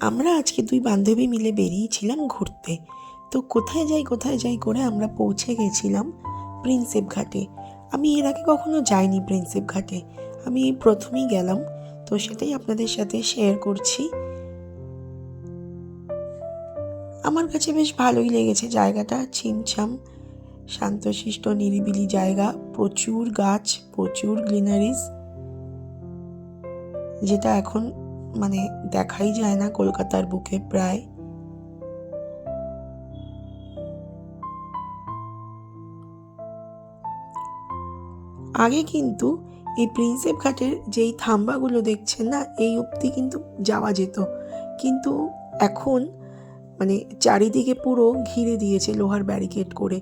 আমরা আজকে দুই বান্ধবী মিলে বেরিয়েছিলাম ঘুরতে। তো কোথায় যাই কোথায় যাই করে আমরা পৌঁছে গেছিলাম প্রিন্সেপ ঘাটে। আমি এর আগে কখনো যাইনি প্রিন্সেপ ঘাটে। আমি প্রথমেই গেলাম। তো সেটাই আপনাদের সাথে শেয়ার করছি। আমার কাছে বেশ ভালোই লেগেছে জায়গাটা। ছিমছাম, শান্তশিষ্ট, নিরিবিলি জায়গা, প্রচুর গাছ, প্রচুর গ্রিনারিজ যেটা এখন মানে দেখাই যায় না কলকাতার বুকে প্রায়। আগে কিন্তু এই প্রিন্সেপ ঘাটের যেই থাম্বাগুলো দেখছেন না, এই অবধি কিন্তু যাওয়া যেত। কিন্তু এখন মানে চারিদিকে পুরো ঘিরে দিয়েছে লোহার ব্যারিকেড করে।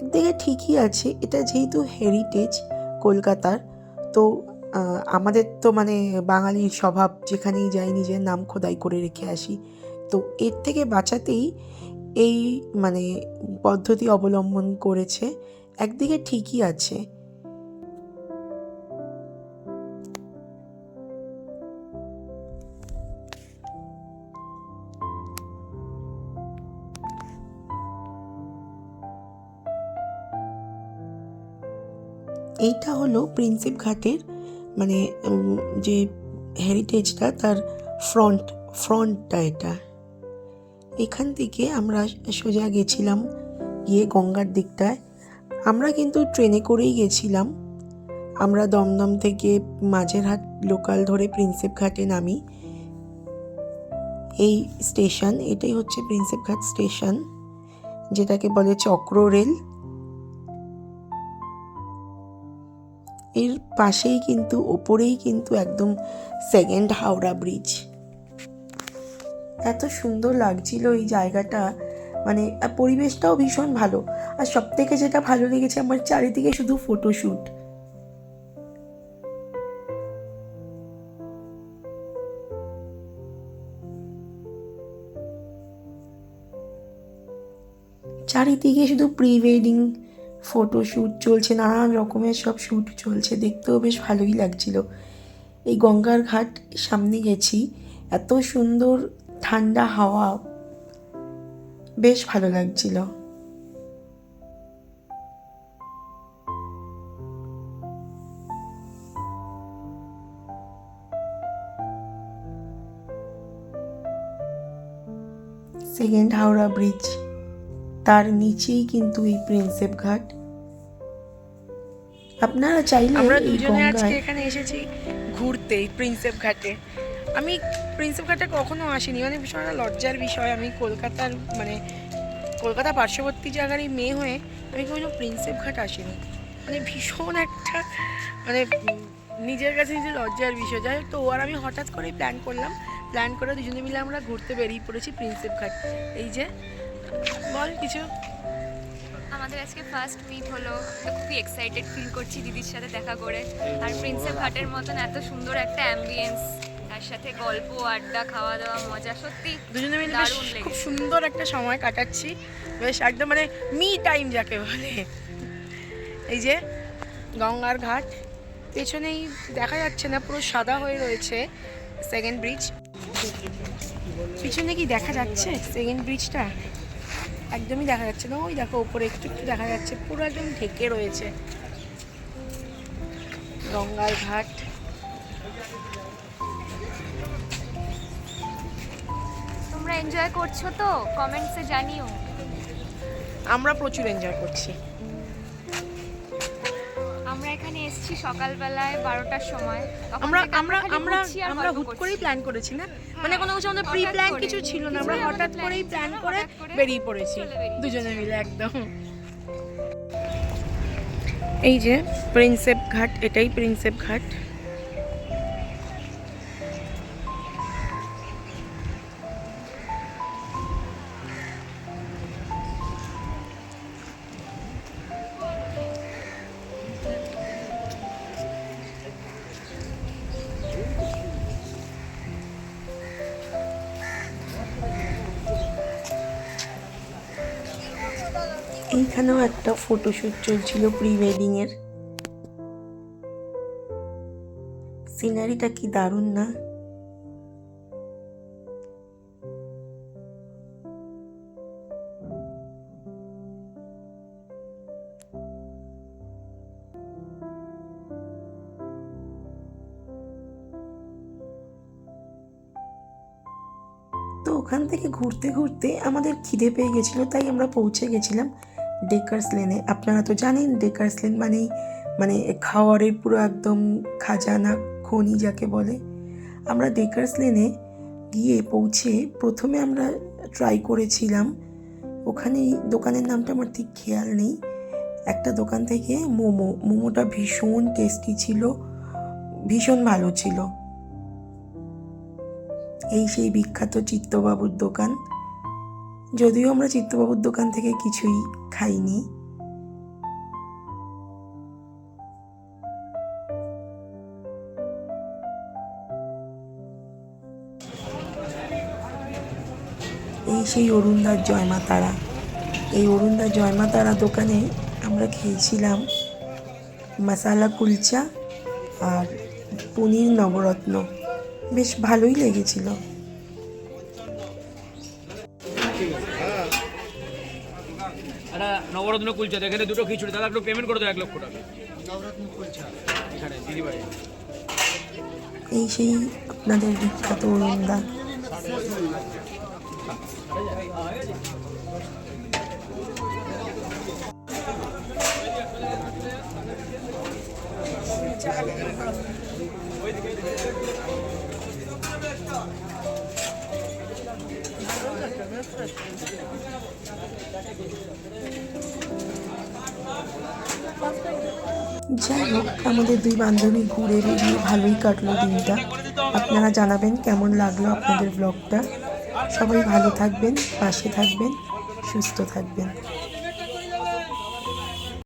একদিকে ঠিকই আছে, এটা যেহেতু হেরিটেজ কলকাতার, তো আমাদের তো মানে বাঙালির স্বভাব যেখানেই যাই নিজের নাম খোদাই করে রেখে আসি। তো এর থেকে বাঁচাতেই এই মানে পদ্ধতি অবলম্বন করেছে। একদিকে ঠিকই আছে। এইটা হলো প্রিন্সেপ ঘাটের মানে যে হেরিটেজটা তার ফ্রন্ট ফ্রন্টটা এটা। এখান থেকে আমরা সোজা গেছিলাম, গিয়ে গঙ্গার দিকটায়। আমরা কিন্তু ট্রেনে করেই গেছিলাম। আমরা দমদম থেকে মাঝেরহাট লোকাল ধরে প্রিন্সেপ ঘাটে নামি। এই স্টেশন এটাই হচ্ছে প্রিন্সেপ ঘাট স্টেশন যেটাকে বলে চক্র রেল। এর পাশেই কিন্তু, ওপরেই কিন্তু একদম সেকেন্ড হাওড়া ব্রিজ এত সুন্দর লাগছিল এই জায়গাটা। মানে পরিবেশটাও ভীষণ ভালো। আর সব থেকে যেটা ভালো লেগেছে আমার চারিদিকে শুধু ফটোশ্যুট চারিদিকে শুধু প্রি ওয়েডিং ফটোশ্যুট চলছে, নানান রকমের সব শ্যুট চলছে, দেখতেও বেশ ভালোই লাগছিল। এই গঙ্গার ঘাট সামনে গেছি, এত সুন্দর ঠান্ডা হাওয়া, বেশ ভালো লাগছিল। Second Howrah bridge. তার নিচেই কিন্তু এই প্রিন্সেপ ঘাট। আপনারা চাইলে আমরা দুজনে আজকে এখানে এসেছি ঘুরতে প্রিন্সেপ ঘাটে। আমি প্রিন্সেপ ঘাটে কখনো আসিনি। মানে ভীষণ একটা লজ্জার বিষয়। আমি কলকাতার মানে কলকাতা পার্শ্ববর্তী জায়গারই মেয়ে হয়ে আমি কোনো প্রিন্সেপ ঘাট আসিনি। মানে ভীষণ একটা মানে নিজের কাছে নিজের লজ্জার বিষয়। যাই হোক তো আর আমি হঠাৎ করেই প্ল্যান করলাম। প্ল্যান করে দুজনে মিলে আমরা ঘুরতে বেরিয়ে পড়েছি প্রিন্সেপ ঘাট। এই যে বল কিছু। আমাদের আজকে ফার্স্ট মিট হলো। তো খুবই এক্সাইটেড ফিল করছি দিদির সাথে দেখা করে। আর প্রিন্সেপ ঘাটের মতন এত সুন্দর একটা অ্যাম্বিয়েন্স তার সাথে গল্প আড্ডা খাওয়া দাওয়া মজা সত্যি দুজনে মিলে বেশ দারুণ খুব লেগেছে। সুন্দর একটা সময় কাটাচ্ছি। বেশ একদম মানে মি টাইম যাকে বলে। এই যে গঙ্গার ঘাট পেছনেই দেখা যাচ্ছে না পুরো সাদা হয়ে রয়েছে সেকেন্ড ব্রিজ পিছনে কি দেখা যাচ্ছে সেকেন্ড ব্রিজটা একদমই দেখা যাচ্ছে না। ওই দেখো ওপরে একটু একটু দেখা যাচ্ছে। পুরো একদম ঢেকে রয়েছে। গঙ্গার ঘাট। তোমরা এনজয় করছ তো? কমেন্টসে জানিও। আমরা প্রচুর এনজয় করছি। আমরা এখানে এসেছি সকালবেলায় বারোটার সময়। আমরা আমরা আমরা আমরা হুট করেই প্ল্যান করেছি না? মানে কোনো কিছু আমাদের প্রি প্ল্যান কিছু ছিল না। আমরা হঠাৎ করেই প্ল্যান করে বেরিয়ে পড়েছি। দুজনে মিলে একদম। এই যে প্রিন্সেপ ঘাট এটাই প্রিন্সেপ ঘাট। এইখানেও একটা ফটোশ্যুট চলছিল প্রি ওয়েডিং এর সিনারিটা কি দারুণ না? তো ওখান থেকে ঘুরতে ঘুরতে আমাদের খিদে পেয়ে গেছিল, তাই আমরা পৌঁছে গেছিলাম। ডেকার্স লেনে আপনারা তো জানেন ডেকার্স লেন মানেই মানে খাওয়ারের পুরো একদম খাজানা খনি যাকে বলে। আমরা ডেকার্স লেনে গিয়ে পৌঁছে প্রথমে আমরা ট্রাই করেছিলাম ওখানে দোকানের নামটা আমার ঠিক খেয়াল নেই। একটা দোকান থেকে মোমো, মোমোটা ভীষণ টেস্টি ছিল, ভীষণ ভালো ছিল। এই সেই বিখ্যাত চিত্তবাবুর দোকান। যদিও আমরা চিত্তবাবুর দোকান থেকে কিছুই খাইনি। এই সেই অরুণদার জয়মা তারা এই অরুণদার জয়মা তারা দোকানে আমরা খেয়েছিলাম মশালা কুলচা আর পনির নবরত্ন। বেশ ভালোই লেগেছিল। নবরত্ন কুলচা এখানে দুটো খিচুড়ি। দাদা, একটু পেমেন্ট করে দাও এক লক্ষ টাকা। এখানে দিদিভাই এই সেই আপনাদের বিখ্যাত অরুণদা যাই হোক, আমাদের দুই বান্ধবী ঘুরে বেরিয়ে ভালোই কাটলো দিনটা। আপনারা জানাবেন কেমন লাগল আপনাদের ব্লগটা সবাই ভালো থাকবেন, পাশে থাকবেন, সুস্থ থাকবেন।